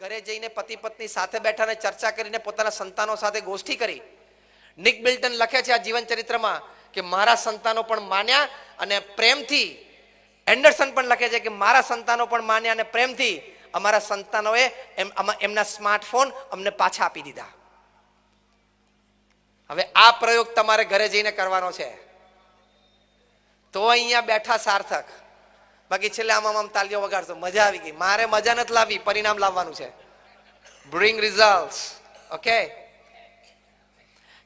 ઘરે જઈને પતિ પત્ની સાથે બેઠાને ચર્ચા કરીને પોતાના સંતાનો સાથે ગોષ્ઠી કરી. નિક બિલ્ટન લખે છે આ જીવન ચરિત્રમાં કે મારા સંતાનો પણ માન્યા અને પ્રેમથી એન્ડરસન પણ લખે છે કે મારા સંતાનો પણ માન્યા અને પ્રેમથી અમારા સંતાનોએ એમના સ્માર્ટફોન અમને પાછા આપી દીધા. હવે આ પ્રયોગ તમારે ઘરે જઈને કરવાનો છે. તો અહીંયા બેઠા સાર્થક. બાકી છેલ્લે આમ આમ તાલીઓ વગાડશો. મજા આવી ગઈ. મારે મજા નથી લાવી પરિણામ લાવવાનું છે. બ્રિંગ રિઝલ્ટ ઓકે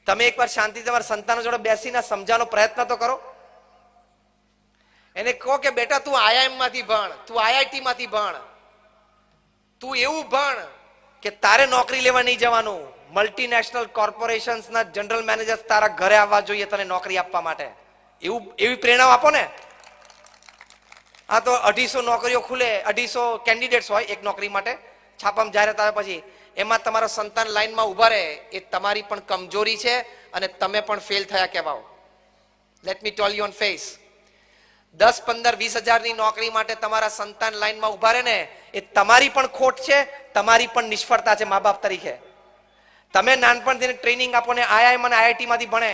તમે એકવાર શાંતિ તમારા સંતાનો જોડે બેસીને સમજાવવાનો પ્રયત્ન તો કરો. એને કહો કે, બેટા, તું આઈઆઈએમમાંથી ભણ. તું આઈઆઈટી માંથી ભણ. તું એવું ભણ કે તારે નોકરી લેવા નહીં જવાનું. મલ્ટીનેશનલ કોર્પોરેશન્સના જનરલ મેનેજર તારા ઘરે આવવા જોઈએ તને નોકરી આપવા માટે. એવું, એવી પ્રેરણા આપો ને. આ તો અઢીસો નોકરીઓ ખુલે, અઢીસો કેન્ડિડેટ્સ હોય એક નોકરી માટે. છાપામાં જાહેરાત આવે પછી, એમાં તમારો સંતાન લાઈનમાં ઊભા રહે. એ તમારી પણ કમજોરી છે અને તમે પણ ફેલ થયા કહેવાઓ. Let me tell you on face દસ પંદર વીસ હજારની નોકરી માટે તમારા સંતાન લાઈનમાં ઊભા રહે ને એ તમારી પણ ખોટ છે, તમારી પણ નિષ્ફળતા છે મા બાપ તરીકે. તમે નાનપણથી ટ્રેનિંગ આપો ને આઈઆઈએમ અને આઈઆઈટીમાંથી ભણે.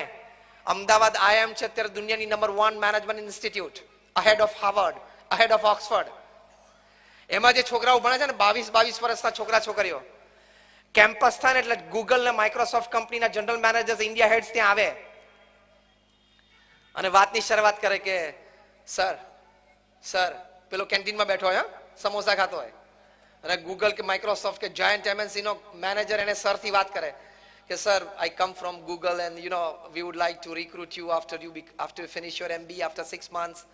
અમદાવાદ આઈઆઈએમ છે અત્યારે દુનિયાની number one management institute ahead of Harvard ahead of Oxford એમાં જે છોકરાઓ ભણે છે ને, બાવીસ બાવીસ વર્ષના છોકરા, છોકરીઓ કેમ્પસ થાય એટલે ગૂગલ ને માઇક્રોસોફ્ટ કંપનીના જનરલ મેનેજર્સ ઇન્ડિયા હેડ્સ ત્યાં આવે. અને વાતની શરૂઆત કરે કે સર સર પેલો કેન્ટીનમાં બેઠો હોય? સમોસા ખાતો હોય. અને ગૂગલ કે માઇક્રોસોફ્ટ કે જાયન્ટ એમએનસીનો મેનેજર એને સરથી વાત કરે કે sir I come from Google and you know we would like to recruit you after you after finish your MB after six months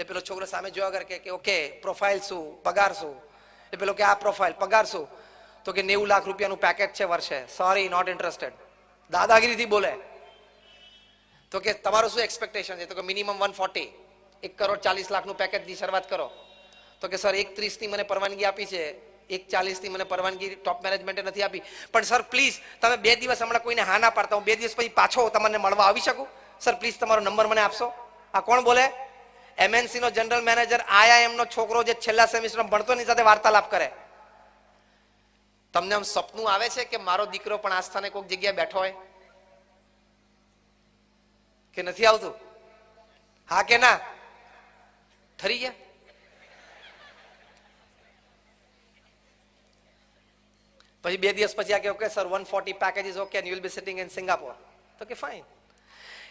એટલે પેલો છોકરો સામે જોયા કરે કે ઓકે પ્રોફાઇલ શું? પગાર શું? એટલે પેલો કે, આ પ્રોફાઇલ પગાર શું? તો કે નેવું લાખ રૂપિયાનું પેકેજ છે વર્ષે. સોરી નોટ ઇન્ટરેસ્ટેડ દાદાગીરીથી બોલે. તો કે તમારું શું એક્સપેક્ટેશન છે? તો કે મિનિમમ વન ફોર્ટી એક કરોડ ચાલીસ લાખનું પેકેજની શરૂઆત કરો. તો કે, સર એક ત્રીસની મને પરવાનગી આપી છે. એક ચાલીસની મને પરવાનગી ટોપ મેનેજમેન્ટે નથી આપી. પણ સર પ્લીઝ તમે બે દિવસ હમણાં કોઈને હા ના પાડતા, હું બે દિવસ પછી પાછો તમને મળવા આવી શકું? સર પ્લીઝ તમારો નંબર મને આપશો? આ કોણ બોલે? એમએનસી નો જનરલ મેનેજર આયા એમનો છોકરો જે છેલ્લા સેમિસ્ટર ભણતો એની સાથે વાર્તાલાપ કરે. તમને આમ સપનું આવે છે કે મારો દીકરો પણ આ સ્થાને કોઈક જગ્યાએ બેઠો હોય? કે નથી આવતું? હા કે ના? ઠરી ગયા? પછી બે દિવસ પછી આ કે okay sir one forty package okay you will be sitting in Singapore તો કે ફાઇન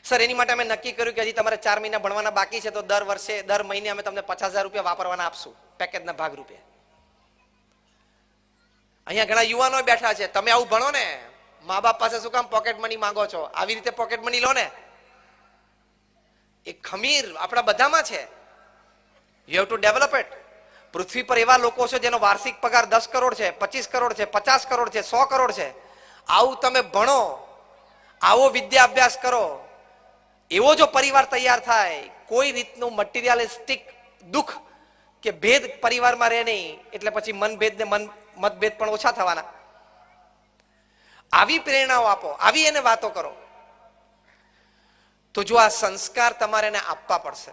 સર એની માટે અમે નક્કી કર્યું કે હજી તમારે ચાર મહિના ભણવાના બાકી છે, તો દર વર્ષે, દર મહિને અમે તમને પચાસ હજાર રૂપિયા વાપરવાના આપશું, પેકેજના ભાગરૂપે. અહીંયા ઘણા યુવાનો બેઠા છે. તમે આવું ભણો ને મા બાપ પાસે શું કામ પોકેટ મની માંગો છો? આવી રીતે પોકેટ મની લો ને. એ ખમીર આપણા બધામાં છે. You have to develop it પૃથ્વી પર એવા લોકો છે જેનો વાર્ષિક પગાર દસ કરોડ છે, પચીસ કરોડ છે, પચાસ કરોડ છે, સો કરોડ છે. આવું તમે ભણો, આવો વિદ્યા અભ્યાસ કરો એવો જો પરિવાર તૈયાર થાય, કોઈ રીતનું મટીરિયાલિસ્ટિક દુઃખ કે ભેદ પરિવારમાં રહે નહીં, એટલે પછી મનભેદ ને મન, મતભેદ પણ ઓછા થવાના. આવી પ્રેરણાઓ આપો, આવી એને વાતો કરો. તો જો આ સંસ્કાર તમારે એને આપવા પડશે.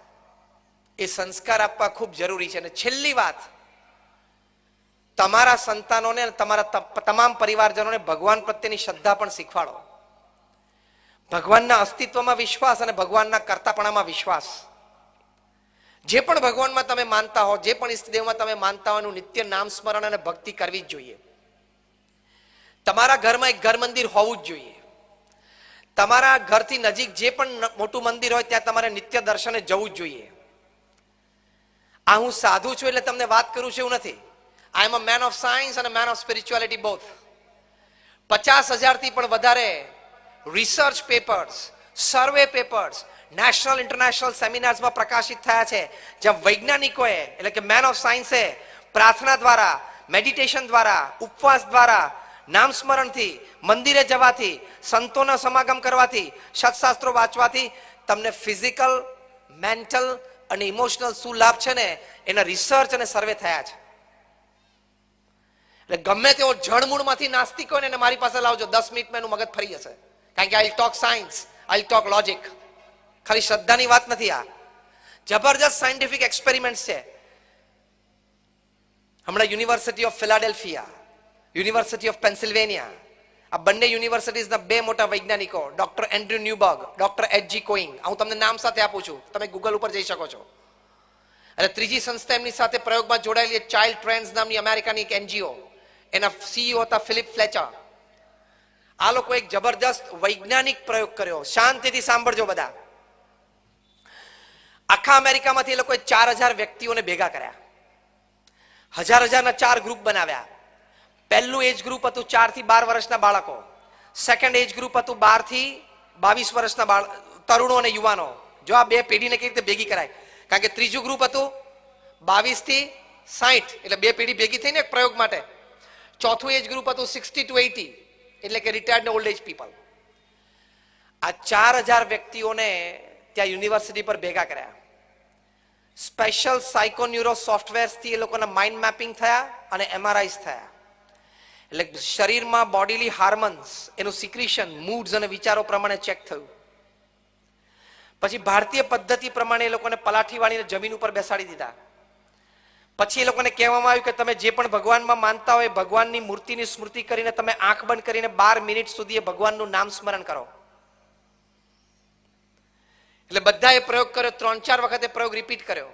એ સંસ્કાર આપવા ખૂબ જરૂરી છે. અને છેલ્લી વાત, તમારા સંતાનોને તમારા તમામ પરિવારજનોને ભગવાન પ્રત્યેની શ્રદ્ધા પણ શીખવાડો. ભગવાનના અસ્તિત્વમાં વિશ્વાસ અને ભગવાનના કર્તાપણામાં વિશ્વાસ. જે પણ ભગવાનમાં તમે માનતા હો, જે પણ ઈષ્ટદેવમાં તમે માનતા હો નિત્ય નામ સ્મરણ અને ભક્તિ કરવી જ જોઈએ. તમારા ઘરમાં એક ઘર મંદિર હોવું જ જોઈએ. તમારા ઘરથી નજીક જે પણ મોટું મંદિર હોય, ત્યાં તમારે નિત્ય દર્શને જવું જ જોઈએ. આ હું સાધુ છું એટલે તમને વાત કરું છું એવું નથી. I am a man of science અને મેન ઓફ સ્પિરિચ્યુઆલિટી બોથ પચાસ હજારથી પણ વધારે research papers survey papers national international સેમિનાર્સમાં પ્રકાશિત થયા છે, જ્યાં વૈજ્ઞાનિકોએ, એટલે કે મેન ઓફ સાયન્સે પ્રાર્થના દ્વારા મેડિટેશન દ્વારા, ઉપવાસ દ્વારા, નામ સ્મરણથી, મંદિરે જવાથી, સંતોના સમાગમ કરવાથી, સત્શાસ્ત્રો વાંચવાથી, તમને ફિઝિકલ મેન્ટલ અને ઇમોશનલ શું લાભ છે ને, એના રિસર્ચ અને સર્વે થયા છે. એટલે ગમે તેવો જળમૂળમાંથી નાસ્તિક હોય ને મારી પાસે લાવજો, દસ મિનિટમાં એનું મગજ ફરી જશે. કારણ કે I talk science I talk logic ખાલી શ્રદ્ધાની વાત નથી આ. જબરજસ્ત સાયન્ટિફિક એક્સપેરિમેન્ટ છે. હમણાં university of Philadelphia university of Pennsylvania આ બંને યુનિવર્સિટીઝના બે મોટા વૈજ્ઞાનિકો doctor Andrew Newberg doctor H G Koenig હું તમને નામ સાથે આપું છું. તમે ગૂગલ ઉપર જઈ શકો છો. અને ત્રીજી સંસ્થા એમની સાથે પ્રયોગમાં જોડાયેલી ચાઇલ્ડ ટ્રેન્સ નામની અમેરિકાની એક એનજીઓ એના સીઈઓ હતા ફિલિપ ફ્લેચર આ લોકો એક જબરદસ્ત વૈજ્ઞાનિક પ્રયોગ કર્યો. શાંતિથી સાંભળજો બધા. આખા અમેરિકામાંથી એ લોકોએ ચાર હજાર વ્યક્તિઓને ભેગા કર્યા. હજાર હજારના ચાર ગ્રુપ બનાવ્યા. પહેલું એજ ગ્રુપ હતું ચારથી બાર વર્ષના બાળકો. સેકન્ડ એજ ગ્રુપ હતું બારથી બાવીસ વર્ષના બાળ, તરુણો અને યુવાનો. જો આ બે પેઢીને કેવી રીતે ભેગી કરાય? કારણ કે ત્રીજું ગ્રુપ હતું બાવીસથી સાઠ એટલે બે પેઢી ભેગી થઈને પ્રયોગ માટે. ચોથું એજ ગ્રુપ હતું સિક્સટી ટુ એટી એટલે કે રિટાયર્ડ ઓલ્ડ એજ પીપલ આ ચાર હજાર વ્યક્તિઓને ત્યાં યુનિવર્સિટી પર ભેગા કર્યા. સ્પેશિયલ સાયકોન્યુરો સોફ્ટવેર્સથી એ લોકોના માઇન્ડ મેપિંગ થયા અને એમઆરઆઈસ થયા. એટલે શરીરમાં બોડીલી હાર્મન્સ એનું સિક્રિશન મૂડ્સ અને વિચારો પ્રમાણે ચેક થયું. પછી ભારતીય પદ્ધતિ પ્રમાણે એ લોકોને પલાઠી વાળીને જમીન ઉપર બેસાડી દીધા. પછી એ લોકોને કહેવામાં આવ્યું કે તમે જે પણ ભગવાનમાં માનતા હોય, ભગવાનની મૂર્તિની સ્મૃતિ કરીને તમે આંખ બંધ કરીને બાર મિનિટ સુધી એ ભગવાનનું નામ સ્મરણ કરો. એટલે બધાએ પ્રયોગ કર્યો, ત્રણ ચાર વખત પ્રયોગ રિપીટ કર્યો.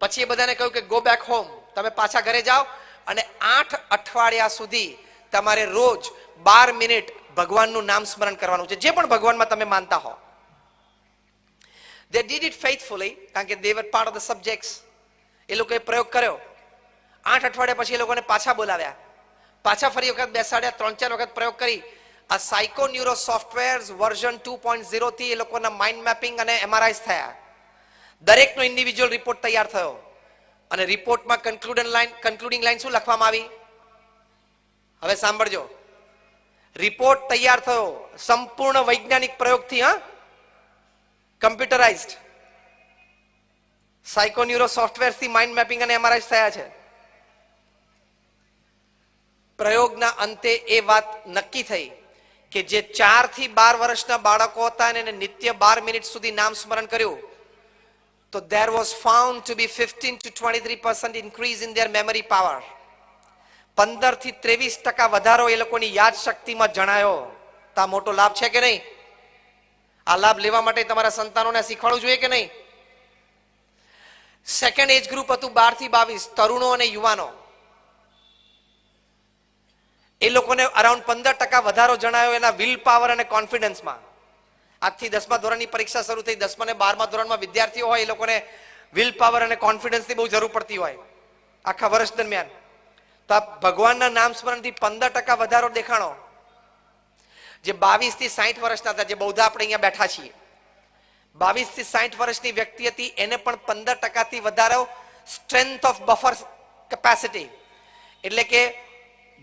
પછી એ બધાને કહ્યું કે ગો બેક હોમ તમે પાછા ઘરે જાઓ અને આઠ અઠવાડિયા સુધી તમારે રોજ બાર મિનિટ ભગવાનનું નામ સ્મરણ કરવાનું છે. જે પણ ભગવાનમાં તમે માનતા હો. દે ડીડ ઇટ ફેથફુલી કારણ કે they part of the subjects એ લોકોએ પ્રયોગ કર્યો. આઠ અઠવાડિયા પછી એ લોકોને પાછા બોલાવ્યા. પાછા ફરી વખત બેસાડ્યા, ત્રણ ચાર વખત પ્રયોગ કરી. આ psycho neuro software version two point zero થી એ લોકોના માઇન્ડ મેપિંગ અને એમઆરઆઈસ થયા. દરેકનો ઇન્ડિવિજ્યુઅલ રિપોર્ટ તૈયાર થયો. અને રિપોર્ટમાં કન્ક્લુડન લાઈન કન્ક્લુડિંગ લાઈન શું લખવામાં આવી? હવે સાંભળજો. રિપોર્ટ તૈયાર થયો. સંપૂર્ણ વૈજ્ઞાનિક પ્રયોગથી, હા? કમ્પ્યુટરાઇઝડ સાયકોન્યુરો સોફ્ટવેરથી માઇન્ડ મેપિંગ અને એમઆરઆઈ થયા છે. પ્રયોગના અંતે એ વાત નક્કી થઈ કે જે ચારથી બાર વર્ષના બાળકો હતા અને એને નિત્ય બાર મિનિટ સુધી નામ સ્મરણ કર્યું, તો there was found to be 15 to 23 percent increase in their memory power પંદરથી ત્રેવીસ ટકા વધારો એ લોકોની યાદ શક્તિમાં જણાયો. તો આ મોટો લાભ છે કે નહીં? આ લાભ લેવા માટે તમારા સંતાનોને શીખવાડવું જોઈએ કે નહીં? સેકન્ડ એજ ગ્રુપ હતું બારથી બાવીસ, તરુણો અને યુવાનો. એ લોકોને અરાઉન્ડ પંદર ટકા વધારો જણાયો એના વિલ પાવર અને કોન્ફિડન્સમાં આજથી દસમા ધોરણની પરીક્ષા શરૂ થઈ, દસમા અને બારમા ધોરણમાં વિદ્યાર્થીઓ હોય, એ લોકોને વિલ પાવર અને કોન્ફિડન્સની બહુ જરૂર પડતી હોય, આખા વર્ષ દરમિયાન. તો આ ભગવાનના નામ સ્મરણથી પંદર ટકા વધારો દેખાણો. જે બાવીસથી સાઠ વર્ષના હતા, જે બૌદ્ધ આપણે અહીંયા બેઠા છીએ. બાવીસથી સાઠ વર્ષની વ્યક્તિ હતી. એને પણ પંદર ટકાથી વધારો સ્ટ્રેન્થ ઓફ બફર કેપેસિટી એટલે કે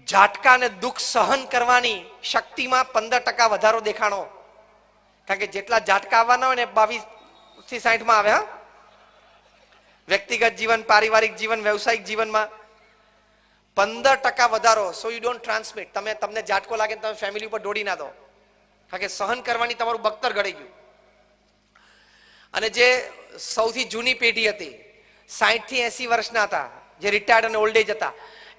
ઝાટકા અને દુઃખ સહન કરવાની શક્તિમાં પંદર ટકા વધારો દેખાણો. કારણ કે જેટલા ઝાટકા આવવાના હોય ને બાવીસથી સાઠમાં આવે, હા? વ્યક્તિગત જીવન, પારિવારિક જીવન, વ્યવસાયિક જીવનમાં પંદર ટકા વધારો. સો યુ ડોન્ટ ટ્રાન્સમિટ તમે, તમને ઝાટકો લાગે તમે ફેમિલી ઉપર દોડી ના દો. કારણ કે સહન કરવાની તમારું બખ્તર ઘડી ગયું. અને જે સૌથી જૂની પેઢી હતી સાઠથી એસી વર્ષના હતા, જે રિટાયર્ડ અને ઓલ્ડ એજ હતા,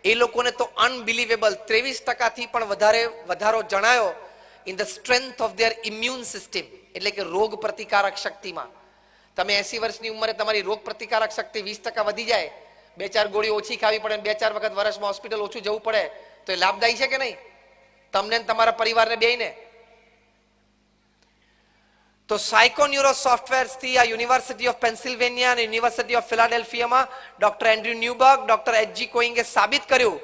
એ લોકોને તો અનબિલીવેબલ ત્રેવીસ ટકાથી પણ વધારે, વધારો જણાયો in the strength of their immune system એટલે કે રોગ પ્રતિકારક શક્તિમાં. તમે એસી વર્ષની ઉંમરે તમારી રોગ પ્રતિકારક શક્તિ વીસ ટકા વધી જાય, બે ચાર ગોળી ઓછી ખાવી પડે, બે ચાર વખત વર્ષમાં હોસ્પિટલ ઓછું જવું પડે, તો એ લાભદાયી છે કે નહીં? તમને તમારા પરિવારને બેયને? તો સાયકોન્યુરો સોફ્ટવેર્સથી આ યુનિવર્સિટી ઓફ પેન્સિલ્વેનિયા અને university of ફિલાડેલ્ફિયામાં doctor Andrew Newberg doctor H G કોઈંગે સાબિત કર્યું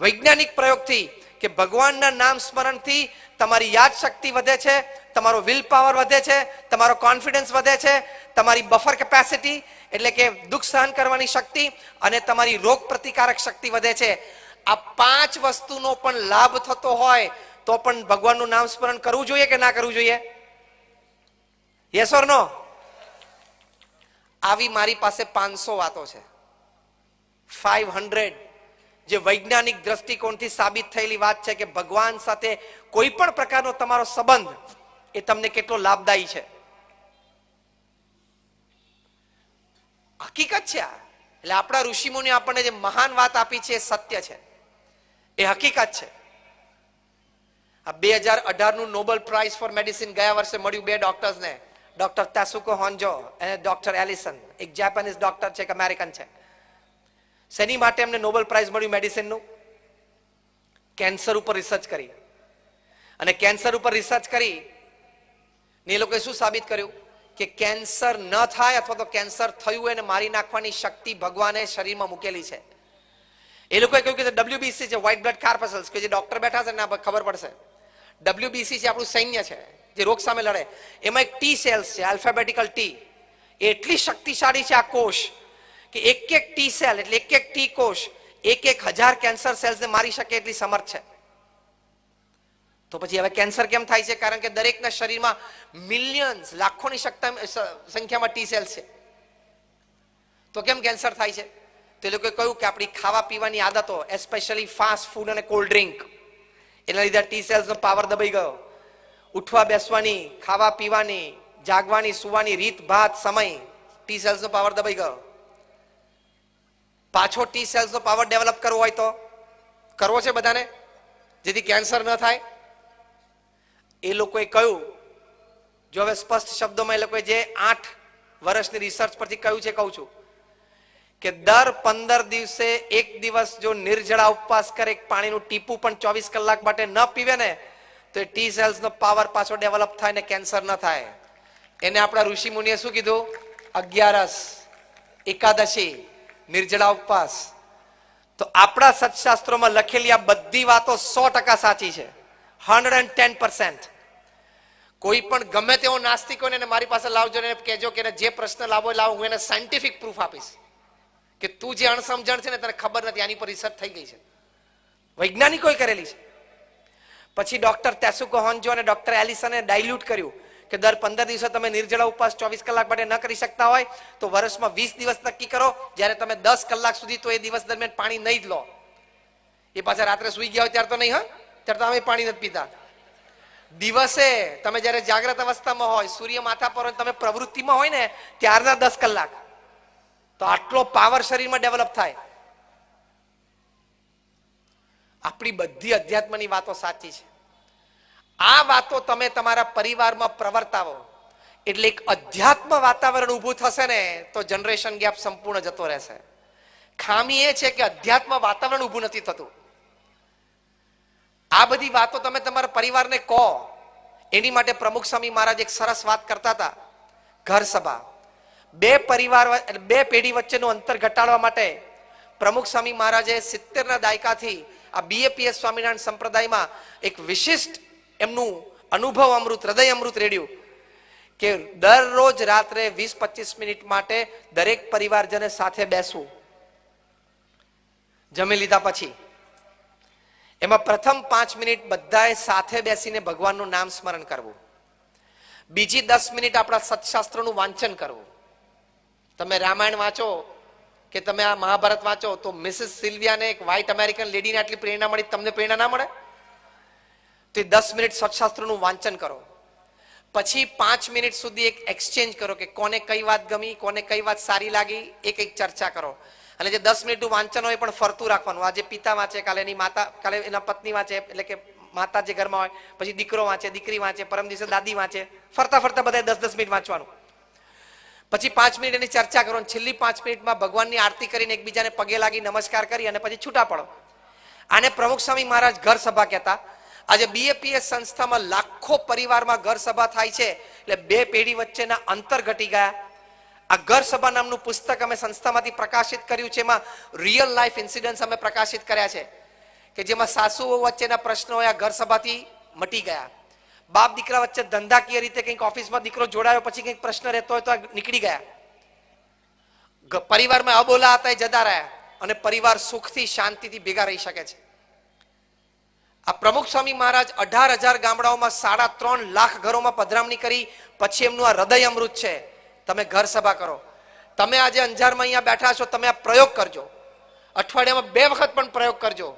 વૈજ્ઞાનિક પ્રયોગથી કે ભગવાનના નામ સ્મરણથી તમારી યાદ શક્તિ વધે છે, તમારો વિલ પાવર વધે છે, તમારો કોન્ફિડન્સ વધે છે, તમારી બફર કેપેસિટી એટલે કે દુઃખ સહન કરવાની શક્તિ અને તમારી રોગ પ્રતિકારક શક્તિ વધે છે. આ પાંચ વસ્તુનો પણ લાભ થતો હોય તો પણ ભગવાનનું નામ સ્મરણ કરવું જોઈએ કે ના કરવું જોઈએ? યસ ઓર નો આવી મારી પાસે પાંચસો વાતો છે. ફાઈવ હંડ્રેડ જે વૈજ્ઞાનિક દ્રષ્ટિકોણથી સાબિત થયેલી વાત છે કે ભગવાન સાથે કોઈ પણ પ્રકારનો તમારો સંબંધ એ તમને કેટલો લાભદાયી છે. હકીકત છે આ. એટલે આપણા ઋષિમુનિ આપણને જે મહાન વાત આપી છે એ સત્ય છે. એ હકીકત છે. આ બે હજાર અઢારનું નોબેલ પ્રાઇઝ ફોર મેડિસિન ગયા વર્ષે મળ્યું બે ડોક્ટર્સને. ડોક્ટર તાસુકો હોન્જો અને ડોક્ટર એલિસન એક જાપાનીઝ ડોક્ટર છે, એક અમેરિકન છે. શેની માટે એમને નોબેલ પ્રાઇઝ મળ્યું મેડિસિનનું કેન્સર ઉપર રિસર્ચ કરી. અને કેન્સર ઉપર રિસર્ચ કરી, ને એ લોકોએ શું સાબિત કર્યું? કે કેન્સર ન થાય અથવા તો કેન્સર થયું એને મારી નાખવાની શક્તિ ભગવાને શરીરમાં મૂકેલી છે. એ લોકોએ કહ્યું કે ડબ્લ્યુબીસી છે વ્હાઇટ બ્લડ કાર્પસલ્સ કે જે ડોક્ટર બેઠા છે ને ખબર પડશે. ડબ્લ્યુબીસી છે આપણું સૈન્ય છે જે રોગ સામે લડે, એમાં એક ટી સેલ્સ છે આલ્ફાબેટિકલ ટી એટલી શક્તિશાળી છે આ કોષ કે એક એક ટી સેલ એટલે એક એક ટી કોષ, એક એક હજાર કેન્સર સેલ્સને મારી શકે એટલી સમર્થ છે. તો પછી હવે કેન્સર કેમ થાય છે? કારણ કે દરેકના શરીરમાં મિલિયન્સ લાખોની શક્તિ સંખ્યામાં ટી સેલ્સ છે. તો કેમ કેન્સર થાય છે? તો લોકોએ કહ્યું કે આપણી ખાવા પીવાની આદતો એસ્પેશિયલી ફાસ્ટ ફૂડ અને કોલ્ડ ડ્રિંક એના લીધે ટી સેલ્સનો પાવર દબાઈ ગયો. ઉઠવા બેસવાની, ખાવા પીવાની, જાગવાની, સુવાની રીત, ભાત, સમય ટી સેલ્સનો પાવર દબાઈ ગયો. પાછો ટી સેલ્સનો પાવર ડેવલપ કરવો હોય તો? કરવો છે બધાને? જેથી કેન્સર ન થાય? એ લોકોએ કહ્યું, જો હવે સ્પષ્ટ શબ્દોમાં એ લોકોએ જે આઠ વર્ષની રિસર્ચ પરથી કહ્યું છે, કહું છું, કે દર પંદર દિવસે એક દિવસ જો નિર્જળા ઉપવાસ કરે પાણીનું ટીપું પણ ચોવીસ કલાક માટે ન પીવે ને તો એ ટી સેલ્સનો પાવર પાછો ડેવલપ થાય ને કેન્સર ન થાય. એને આપણા ઋષિ મુનિએ શું કીધું? અગિયારસ, એકાદશી, નિર્જળા ઉપવાસ. તો આપણા સત્શાસ્ત્રોમાં લખેલી આ બધી વાતો સો ટકા સાચી છે. Hundred and ten percent. કોઈ પણ ગમે તેવો નાસ્તિક હોય ને મારી પાસે લાવજો ને કહેજો કે જે પ્રશ્ન લાવો લાવો, હું એને સાયન્ટિફિક પ્રૂફ આપીશ. કે તું જે અણસમજણ છે ને તને ખબર નથી, આની પર રિસર્ચ થઈ ગઈ છે. વૈજ્ઞાનિકોએ કરેલી છે. પછી ડોક્ટર તેસુકો હોન્જો અને ડોક્ટર એલિસને ડાયલ્યુટ કર્યું કે દર પંદર દિવસે તમે નિર્જળા ઉપવાસ ચોવીસ કલાક માટે ન કરી શકતા હોય, તો વર્ષમાં વીસ દિવસ નક્કી કરો. જ્યારે તમે દસ કલાક સુધી તો એ દિવસ દરમિયાન પાણી નહીં જ લો. એ પાછા રાત્રે સુઈ ગયા હોય ત્યારે તો નહીં, હા? ત્યારે તો અમે પાણી નથી પીતા. દિવસે તમે જ્યારે જાગ્રત અવસ્થામાં હોય, સૂર્ય માથા પર તમે પ્રવૃત્તિમાં હોય ને, ત્યારના દસ કલાક. તો આટલો પાવર શરીરમાં ડેવલપ થાય. આપણી બધી અધ્યાત્મની વાતો સાચી છે. આ વાતો તમે તમારા પરિવારમાં પ્રવર્તાવો. એટલે એક અધ્યાત્મ વાતાવરણ ઊભું થશે ને, તો જનરેશન ગેપ સંપૂર્ણ જતો રહેશે. ખામી એ છે કે અધ્યાત્મ વાતાવરણ ઊભું નથી થતું. આ બધી વાતો તમે તમારા પરિવારને કહો. એની માટે પ્રમુખ સ્વામી મહારાજ એક સરસ વાત કરતા હતા. ઘર સભા. બે પરિવાર બે પેઢી વચ્ચેનું અંતર ઘટાડવા માટે પ્રમુખ સ્વામી મહારાજે સિત્તેરના દાયકાથી આ બીએપીએસ સ્વામિનારાયણ સંપ્રદાયમાં એક વિશિષ્ટ એમનું અનુભવ અમૃત, હૃદય અમૃત રેડ્યું કે દરરોજ રાત્રે વીસ પચીસ મિનિટ માટે દરેક પરિવારજને સાથે બેસવું. જમી લીધા પછી એમાં પ્રથમ પાંચ મિનિટ બધાએ સાથે બેસીને ભગવાનનું નામ સ્મરણ કરવું. બીજી દસ મિનિટ આપણા સત્શાસ્ત્રોનું વાંચન કરવું. તમે રામાયણ વાંચો કે તમે આ મહાભારત વાંચો તો મિસિસ સિલ્વિયાને એક વ્હાઇટ અમેરિકન લેડીને આટલી પ્રેરણા મળી તમને પ્રેરણા ના મળે? તો એ દસ મિનિટ સત્શાસ્ત્રોનું વાંચન કરો. પછી પાંચ મિનિટ સુધી એક એક્સચેન્જ કરો કે કોને કઈ વાત ગમી, કોને કઈ વાત સારી લાગી, એ કંઈક ચર્ચા કરો. અને જે દસ મિનિટનું વાંચન હોય પણ ફરતું રાખવાનું. આજે પિતા વાંચે, કાલે એની માતા, કાલે એના પત્ની વાંચે, એટલે કે માતા જે ઘરમાં હોય, પછી દીકરો વાંચે, દીકરી વાંચે પરમ દિવસે દાદી વાંચે, ફરતા ફરતા બધા દસ દસ મિનિટ વાંચવાનું. પછી પાંચ મિનિટ એની ચર્ચા કરો છેલ્લી પાંચ મિનિટમાં ભગવાનની આરતી કરીને એકબીજાને પગે લાગી નમસ્કાર કરી અને પછી છૂટા પડો. આને પ્રમુખ સ્વામી મહારાજ ઘર સભા કહેતા. આજે બીએપીએસ સંસ્થામાં લાખો પરિવારમાં ઘર સભા થાય છે. એટલે બે પેઢી વચ્ચેના અંતર ઘટી ગયા. આ ઘર સભા નામનું પુસ્તક અમે સંસ્થામાંથી પ્રકાશિત કર્યું છે. એમાં રિયલ લાઈફ ઇન્સિડન્ટ્સ અમે પ્રકાશિત કર્યા છે. કે જેમાં સાસુઓ વચ્ચેના પ્રશ્નો આ ઘર સભાથી મટી ગયા. બાપ દીકરા વચ્ચે ધંધાકીય રીતે કંઈક ઓફિસમાં દીકરો જોડાયો, પછી કંઈક પ્રશ્ન રહેતો હોય તો નીકળી ગયા. પરિવારમાં અબોલા હતા એ જતા રહ્યા અને પરિવાર સુખથી, શાંતિથી ભેગા રહી શકે છે. આ પ્રમુખ સ્વામી મહારાજ અઢાર હજાર ગામડાઓમાં સાડા ત્રણ લાખ ઘરોમાં પધરામણી કરી, પછી એમનું આ હૃદય અમૃત છે. તમે ઘર સભા કરો. તમે આજે અંજારમાં અહીંયા બેઠા છો, તમે આ પ્રયોગ કરજો. અઠવાડિયામાં બે વખત પણ પ્રયોગ કરજો.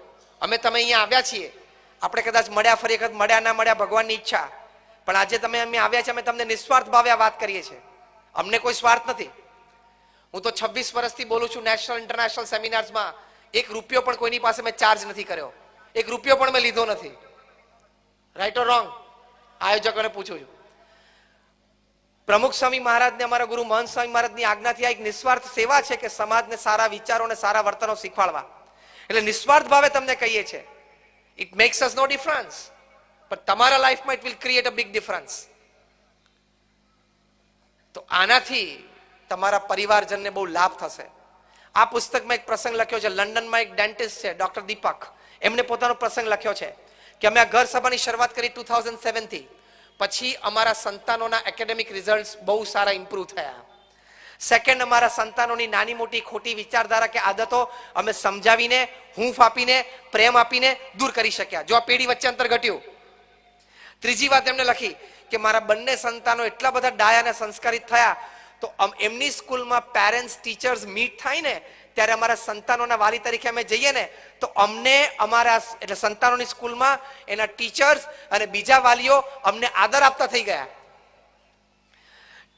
અમે તમે અહીંયા આવ્યા છીએ. આપણે કદાચ મળ્યા ફરી વખત, મળ્યા ના મળ્યા ભગવાનની ઈચ્છા. પણ આજે તમે અમે આવ્યા છે અમે તમને નિસ્વાર્થ ભાવે વાત કરીએ છીએ. અમને કોઈ સ્વાર્થ નથી. હું તો છવ્વીસ વર્ષથી બોલું છું નેશનલ ઇન્ટરનેશનલ સેમિનાર્સમાં એક રૂપિયો પણ કોઈની પાસે મેં ચાર્જ નથી કર્યો. એક રૂપિયો પણ મેં લીધો નથી. રાઈટ ઓર રોંગ આયોજકોને પૂછું છું. પ્રમુખ સ્વામી મહારાજને અમારા ગુરુ મહંત સ્વામી મહારાજની આજ્ઞાથી આ એક નિસ્વાર્થ સેવા છે કે સમાજને સારા વિચારો અને સારા વર્તનો શીખવાડવા. એટલે નિસ્વાર્થ ભાવે તમને કહીએ છીએ. It makes us no difference પણ તમારા લાઈફમાં it will create a big difference તો આનાથી તમારા પરિવારજનને બહુ લાભ થશે આ પુસ્તકમાં એક પ્રસંગ લખ્યો છે લંડનમાં એક ડેન્ટિસ્ટ છે ડોક્ટર દીપક એમને પોતાનો પ્રસંગ લખ્યો છે કે અમે આ ઘર સભાની શરૂઆત કરી ટુ થાઉઝન્ડ સેવનથી પછી અમારા સંતાનોના એકેડેમિક રિઝલ્ટ બહુ સારા ઇમ્પ્રૂવ થયા સેકન્ડ અમારા સંતાનોની નાની મોટી ખોટી વિચારધારા કે આદતો અમે સમજાવીને, હૂંફ આપીને, પ્રેમ આપીને દૂર કરી શક્યા. જો આ પેઢી વચ્ચે અંતર ઘટ્યું. ત્રીજી વાત એમને લખી કે મારા બંને સંતાનો એટલા બધા ડાયા અને સંસ્કારિત થયા, તો એમની સ્કૂલમાં પેરેન્ટ્સ ટીચર્સ મીટ થાય ને ત્યારે અમારા સંતાનોના વાલી તરીકે અમે જઈએ ને, તો અમને અમારા એટલે સંતાનોની સ્કૂલમાં એના ટીચર્સ અને બીજા વાલીઓ અમને આદર આપતા થઈ ગયા.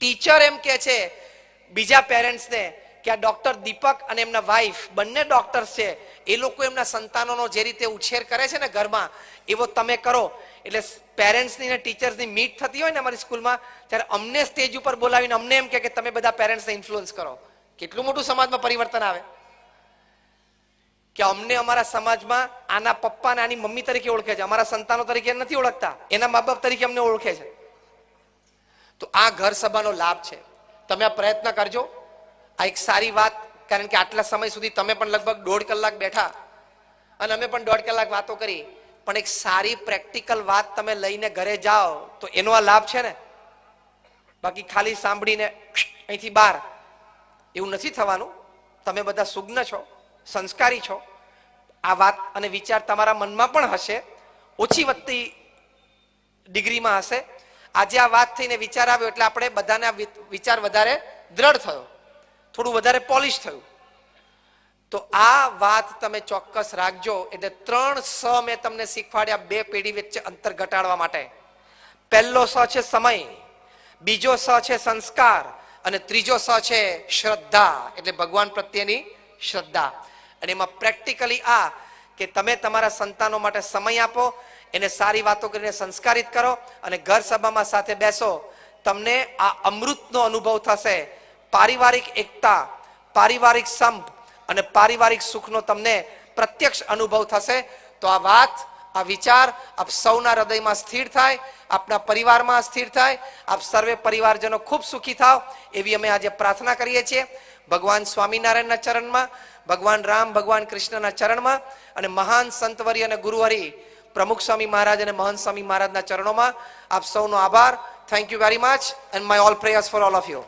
ટીચર એમ કે છે બીજા પેરેન્ટ્સને કે આ ડોક્ટર દીપક અને એમના વાઈફ બંને ડોક્ટર્સ છે, એ લોકો એમના સંતાનોનો જે રીતે ઉછેર કરે છે ને ઘરમાં, એવો તમે કરો. એટલે પેરેન્ટ્સની ને ટીચર્સની મીટ થતી હોય ને અમારી સ્કૂલમાં, ત્યારે અમને સ્ટેજ ઉપર બોલાવીને અમને એમ કે તમે બધા પેરેન્ટ્સને ઇન્ફ્લુઅન્સ કરો. કેટલું મોટું સમાજમાં પરિવર્તન આવે? કે અમને અમારા સમાજમાં આના પપ્પા અને આની મમ્મી તરીકે ઓળખે છે, અમારા સંતાનો તરીકે નથી ઓળખતા, એના મા બાપ તરીકે અમને ઓળખે છે. તો આ ઘર સભાનો લાભ છે. તમે આ પ્રયત્ન કરજો. આ એક સારી વાત, કારણ કે આટલા સમય સુધી તમે પણ લગભગ દોઢ કલાક બેઠા અને અમે પણ દોઢ કલાક વાતો કરી. પણ એક સારી પ્રેક્ટિકલ વાત તમે લઈને ઘરે જાઓ, તો એનો આ લાભ છે ને? બાકી ખાલી સાંભળીને અહીંથી બહાર. એવું નથી થવાનું. તમે બધા સુગ્ન છો, સંસ્કારી છો. આ વાત અને વિચાર તમારા મનમાં પણ હશે. ઓછી વધતી ડિગ્રીમાં હશે. આજે આ વાત થઈને વિચાર આવ્યો એટલે આપણે બધાને વિચાર વધારે દ્રઢ થયો. થોડું વધારે પોલિશ થયું. તો આ વાત તમે ચોક્કસ રાખજો, એટલે ત્રણ સ મેં તમને શીખવાડ્યા બે પેઢી વચ્ચે અંતર ઘટાડવા માટે. પહેલો સ છે સમય, બીજો સ છે સંસ્કાર, અને ત્રીજો સ છે શ્રદ્ધા, એટલે ભગવાન પ્રત્યેની શ્રદ્ધા. અને એમાં પ્રેક્ટિકલી આ કે તમે તમારા સંતાનો માટે સમય આપો એને સારી વાતો કરીને સંસ્કારિત કરો અને ઘર સભામાં સાથે બેસો. તમને આ અમૃતનો અનુભવ થશે. પારિવારિક એકતા, પારિવારિક સંપ અને પારિવારિક સુખનો તમને પ્રત્યક્ષ અનુભવ થશે. તો આ વાત, આ વિચાર આપ સૌના હૃદયમાં સ્થિર થાય, આપના પરિવારમાં સ્થિર થાય, આપ સર્વે પરિવારજનો ખૂબ સુખી થાવ એવી અમે આજે પ્રાર્થના કરીએ છીએ. ભગવાન સ્વામિનારાયણના ચરણમાં, ભગવાન રામ, ભગવાન કૃષ્ણના ચરણમાં અને મહાન સંતવરી અને ગુરુહરિ પ્રમુખ સ્વામી મહારાજ અને મહંત સ્વામી મહારાજના ચરણોમાં આપ સૌનો આભાર. Thank you very much and my all prayers for all of you